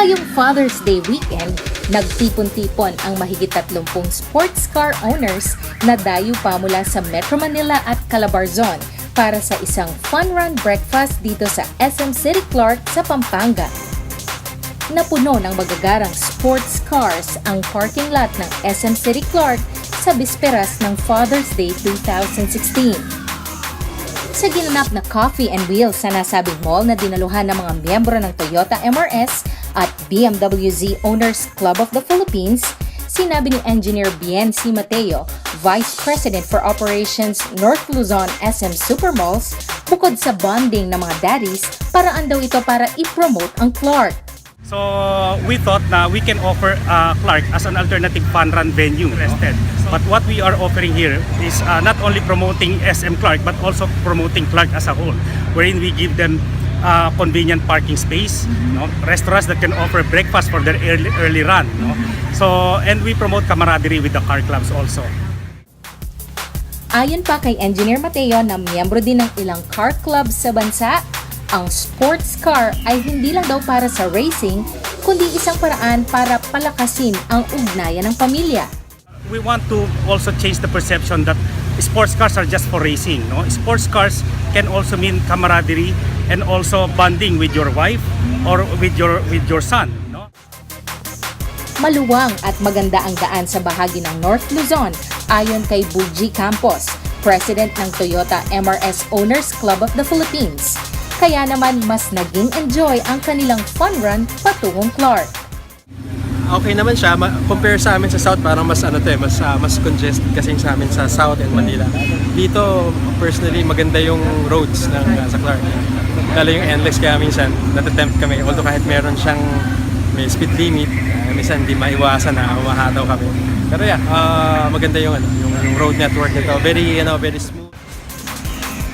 Ngayong Father's Day weekend, nagtipon-tipon ang mahigit 30 sports car owners na dayo pa mula sa Metro Manila at Calabarzon para sa isang fun run breakfast dito sa SM City Clark sa Pampanga. Napuno ng magagarang sports cars ang parking lot ng SM City Clark sa bisperas ng Father's Day 2016. Sa ginanap na Coffee and Wheels sa nasabing mall na dinaluhan ng mga miyembro ng Toyota MRS at BMW Z Owners Club of the Philippines, sinabi ni Engineer Bien C. Mateo, Vice President for Operations North Luzon SM Supermalls, bukod sa bonding ng mga daddies, paraan daw ito para i-promote ang Clark. So we thought na we can offer uh, Clark as an alternative fun run venue instead. But what we are offering here is uh, not only promoting SM Clark but also promoting Clark as a whole, wherein we give them uh, convenient parking space, no? restaurants that can offer breakfast for their early, early run. No? So and we promote camaraderie with the car clubs also. Ayon pa kay Engineer Mateo na miyembro din ng ilang car clubs sa bansa, ang sports car ay hindi lang daw para sa racing, kundi isang paraan para palakasin ang ugnayan ng pamilya. we want to also change the perception that sports cars are just for racing. No, sports cars can also mean camaraderie and also bonding with your wife or with your with your son. No. Maluwang at maganda ang daan sa bahagi ng North Luzon ayon kay Bulgi Campos, President ng Toyota MRS Owners Club of the Philippines. Kaya naman mas naging enjoy ang kanilang fun run patungong Clark. okay naman siya. Ma- compare sa amin sa South, parang mas ano to eh, mas, ah, mas congested kasi sa amin sa South and Manila. Dito, personally, maganda yung roads ng ah, sa Clark. Lalo yung endless kaya minsan, natatempt kami. Although kahit meron siyang may speed limit, ah, minsan hindi maiwasan na umahataw kami. Pero yeah, ah, maganda yung, ano, yung, yung road network nito. Very, know, very smooth.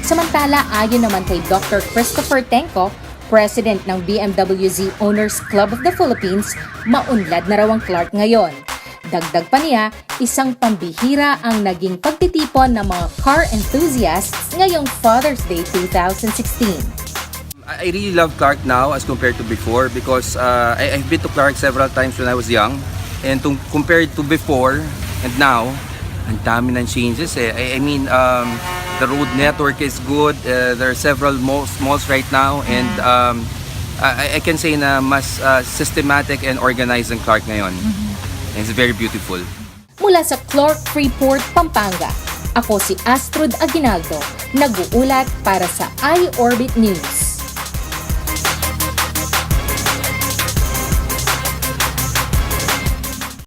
Samantala, ayon naman kay Dr. Christopher Tenko, President ng BMW Z Owners Club of the Philippines, maunlad na raw ang Clark ngayon. Dagdag pa niya, isang pambihira ang naging pagtitipon ng mga car enthusiasts ngayong Father's Day 2016. I I really love Clark now as compared to before because uh, I, I've been to Clark several times when I was young and to, compared to before and now, ang dami ng changes eh. I, I mean, um, the road network is good. Uh, there are several malls, malls right now and um, I, I can say na mas uh, systematic and organized ang Clark ngayon. And it's very beautiful. Mula sa Clark Freeport, Pampanga, ako si Astrud Aguinaldo, nag-uulat para sa iOrbit News.